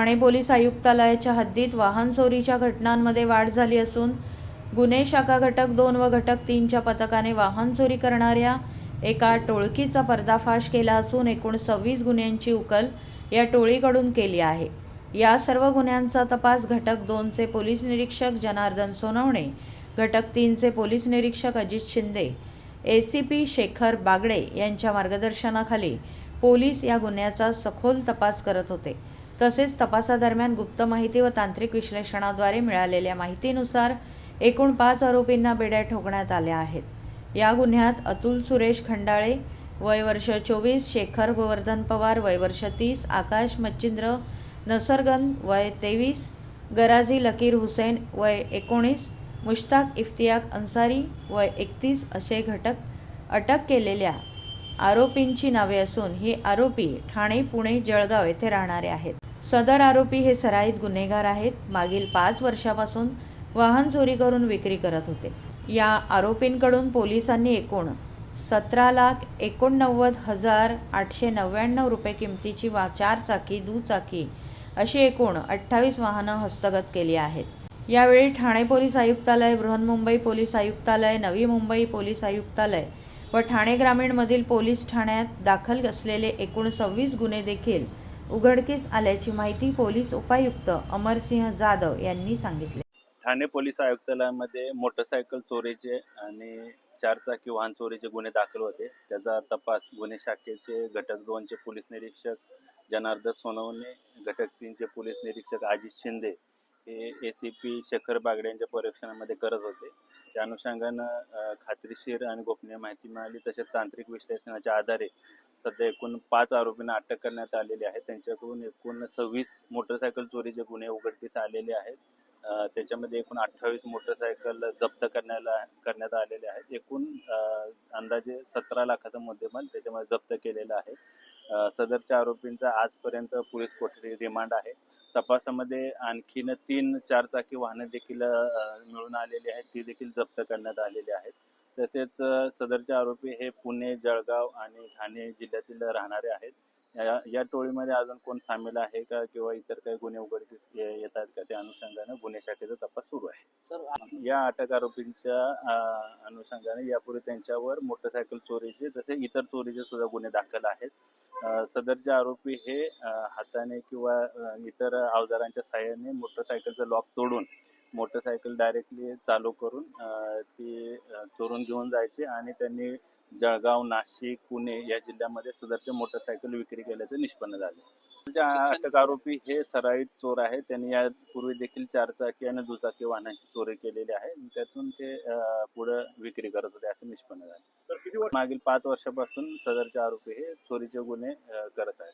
Thane police आयुक्तालयाच्या हद्दीत वाहन चोरीच्या घटनांमध्ये वाढ झाली असून गुन्हे शाखा घटक दोन व घटक तीनच्या पथकाने वाहन चोरी करणाऱ्या एका टोळकीचा पर्दाफाश केला असून एकूण सव्वीस गुन्ह्यांची उकल या टोळीकडून केली आहे. या सर्व गुन्ह्यांचा तपास घटक दोनचे पोलीस निरीक्षक जनार्दन सोनवणे घटक तीनचे पोलीस निरीक्षक Ajit Shinde A C P Shekhar Bagade यांच्या मार्गदर्शनाखाली पोलीस या गुन्ह्याचा सखोल तपास करत होते. तसेच तपासादरम्यान गुप्त माहिती व तांत्रिक विश्लेषणाद्वारे मिळालेल्या माहितीनुसार एकूण पाच आरोपींना बेड्या ठोकण्यात आल्या आहेत. या गुन्ह्यात अतुल सुरेश खंडाळे वय वर्ष चोवीस शेखर गोवर्धन पवार वय वर्ष तीस आकाश मच्छिंद्र नसरगन वय तेवीस गराजी लकीर हुसेन वय एकोणीस मुश्ताक इफ्तियाक अन्सारी वय एकतीस असे घटक अटक केलेल्या आरोपींची नावे असून हे आरोपी ठाणे पुणे जळगाव येथे राहणारे आहेत. सदर आरोपी हे सराईत गुन्हेगार आहेत. मागील पाच वर्षापासून वाहन चोरी करून विक्री करत होते. या आरोपींकडून पोलिसांनी एकूण सतरा लाख एकोणनव्वद हजार आठशे नव्याण्णव रुपये किमतीची वा चार चाकी दुचाकी अशी एकूण अठ्ठावीस वाहनं हस्तगत केली आहेत. यावेळी ठाणे पोलीस आयुक्तालय बृहन्मुंबई पोलीस आयुक्तालय नवी मुंबई पोलीस आयुक्तालय व ठाणे ग्रामीणमधील पोलीस ठाण्यात दाखल असलेले एकूण सव्वीस गुन्हे देखील उघडकीस आल्याची माहिती पोलीस उपायुक्त अमरसिंह जाधव यांनी सांगितले. ठाणे पोलीस आयुक्तालयामध्ये मोटरसायकल चोरीचे आणि चारचाकी वाहन चोरीचे गुन्हे दाखल होते. त्याचा तपास गुन्हे शाखेचे घटक दोनचे पोलीस निरीक्षक जनार्दन सोनवणे घटक तीनचे पोलीस निरीक्षक अजित शिंदे हे A C P Shekhar Bagade यांच्या परीक्षणामध्ये करत होते. त्या अनुषंगानं खात्रीशीर आणि गोपनीय माहिती मिळाली. तसेच तांत्रिक विश्लेषणाच्या आधारे सध्या एकूण पाच आरोपींना अटक करण्यात आलेली आहे. त्यांच्याकडून एकूण सव्वीस मोटरसायकल चोरीचे गुन्हे उघडकीस आलेले आहेत त्याच्यामध्ये एकूण अठ्ठावीस मोटरसायकल जप्त करण्याला करण्यात आलेले आहेत. एकूण अंदाजे सतरा लाखाचा मुद्देमाल त्याच्यामध्ये जप्त केलेला आहे. सदरच्या आरोपींचा आजपर्यंत पोलीस कोठडी रिमांड आहे. तपासामध्ये आणखीन तीन चारचाकी वाहनं देखील मिळून आलेली आहेत. ती देखील जप्त करण्यात आलेली आहेत. तसेच सदरचे आरोपी हे पुणे जळगाव आणि ठाणे जिल्ह्यातील राहणारे आहेत. या या टोळीमध्ये अजून कोण सामील आहे का? किंवा इतर काही गुन्हे उघडकीस येतात का? त्या अनुषंगाने गुन्हे शाखेचा तपास सुरू आहे. या अटक आरोपींच्या अनुषंगाने यापूर्वी त्यांच्यावर मोटरसायकल चोरीचे तसे इतर चोरीचे सुद्धा गुन्हे दाखल आहेत. सदरचे आरोपी हे हाताने किंवा इतर अवजारांच्या सहाय्याने मोटरसायकलचं लॉक तोडून मोटरसायकल डायरेक्टली चालू करून अ, ती चोरून घेऊन जायचे आणि त्यांनी जळगाव नाशिक पुणे या जिल्ह्यामध्ये सदरचे मोटरसायकल विक्री केल्याचे निष्पन्न झाले. जे अटक आरोपी हे सराईत चोर आहेत त्यांनी यापूर्वी देखील चारचाकी आणि दुचाकी वाहनांची चोरी केलेली आहे. त्यातून ते पुढे विक्री करत होते असे निष्पन्न झाले. मागील पाच वर्षापासून सदरचे आरोपी हे चोरीचे गुन्हे करत आहेत.